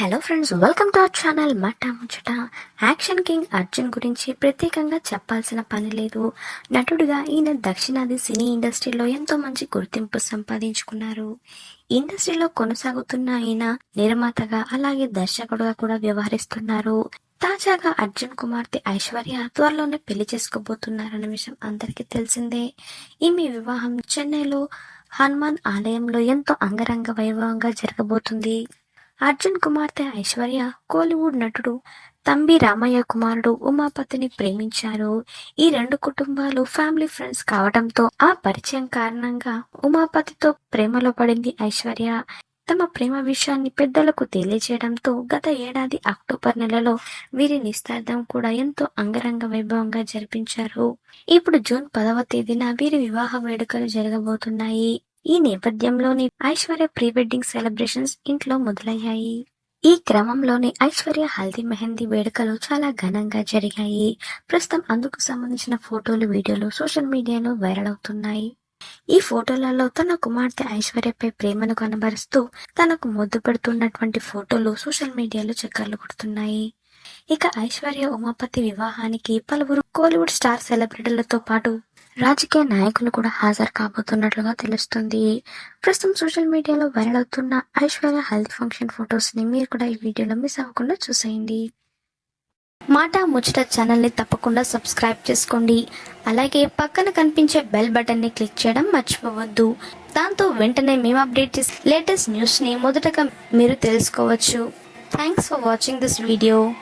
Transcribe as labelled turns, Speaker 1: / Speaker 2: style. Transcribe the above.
Speaker 1: Hello friends welcome to our channel Mata Muchata action king Arjun గురించి ప్రత్యేకంగా చెప్పాల్సిన పని లేదు. నటుడుగా ఈయన దక్షిణాది సినీ ఇండస్ట్రీలో ఎంతో మంచి గుర్తింపు సంపాదించుకున్నారు. ఇండస్ట్రీలో కొనసాగుతున్న ఈయన నిర్మాతగా అలాగే దర్శకుడుగా కూడా వ్యవహరిస్తున్నారు. తాజాగా అర్జున్ కుమార్తె ఐశ్వర్య త్వరలోనే పెళ్ళి చేసుకోబోతున్నారన్న విషయం అందరికీ తెలిసిందే. ఈమె వివాహం చెన్నైలో హనుమాన్ ఆలయంలో ఎంతో అంగరంగ వైభవంగా జరగబోతుంది. అర్జున్ కుమార్తె ఐశ్వర్య కోలీవుడ్ నటుడు తంబి రామయ్య కుమారుడు ఉమాపతిని ప్రేమించారు. ఈ రెండు కుటుంబాలు ఫ్యామిలీ ఫ్రెండ్స్ కావడంతో ఆ పరిచయం కారణంగా ఉమాపతితో ప్రేమలో పడింది ఐశ్వర్య. తమ ప్రేమ విషయాన్ని పెద్దలకు తెలియజేయడంతో గత ఏడాది అక్టోబర్ నెలలో వీరి నిస్తార్థం కూడా ఎంతో అంగరంగ వైభవంగా జరిపించారు. ఇప్పుడు జూన్ పదవ తేదీన వీరి వివాహ వేడుకలు జరగబోతున్నాయి. ఈ నేపథ్యంలోనే ఐశ్వర్య ప్రీ వెడ్డింగ్ సెలబ్రేషన్స్ ఇంట్లో మొదలయ్యాయి. ఈ క్రమంలోనే ఐశ్వర్య హల్దీ మెహందీ వేడుకలు చాలా ఘనంగా జరిగాయి. ప్రస్తుతం అందుకు సంబంధించిన ఫోటోలు వీడియోలు సోషల్ మీడియాలో వైరల్ అవుతున్నాయి. ఈ ఫోటోలలో తన కుమార్తె ఐశ్వర్యపై ప్రేమను కనబరుస్తూ తనకు ముద్దు పెడుతున్నటువంటి ఫోటోలు సోషల్ మీడియాలో చక్కర్లు కొడుతున్నాయి. ఇక ఐశ్వర్య ఉమాపతి వివాహానికి పలువురు కోలీవుడ్ స్టార్ సెలబ్రిటీలతో పాటు రాజకీయ నాయకులు కూడా హాజరు కాబోతున్నట్లుగా తెలుస్తుంది. ప్రస్తుతం సోషల్ మీడియాలో వైరల్ అవుతున్న ఐశ్వర్య హెల్త్ ఫంక్షన్ ఫొటోస్ని మీరు కూడా ఈ వీడియోలో మిస్ అవ్వకుండా చూసేయండి. మాట ముచ్చట ఛానల్ని తప్పకుండా సబ్స్క్రైబ్ చేసుకోండి. అలాగే పక్కన కనిపించే బెల్ బటన్ని క్లిక్ చేయడం మర్చిపోవద్దు. దాంతో వెంటనే మేము అప్డేట్ చేసి లేటెస్ట్ న్యూస్ని మొదటగా మీరు తెలుసుకోవచ్చు. Thanks for watching this video.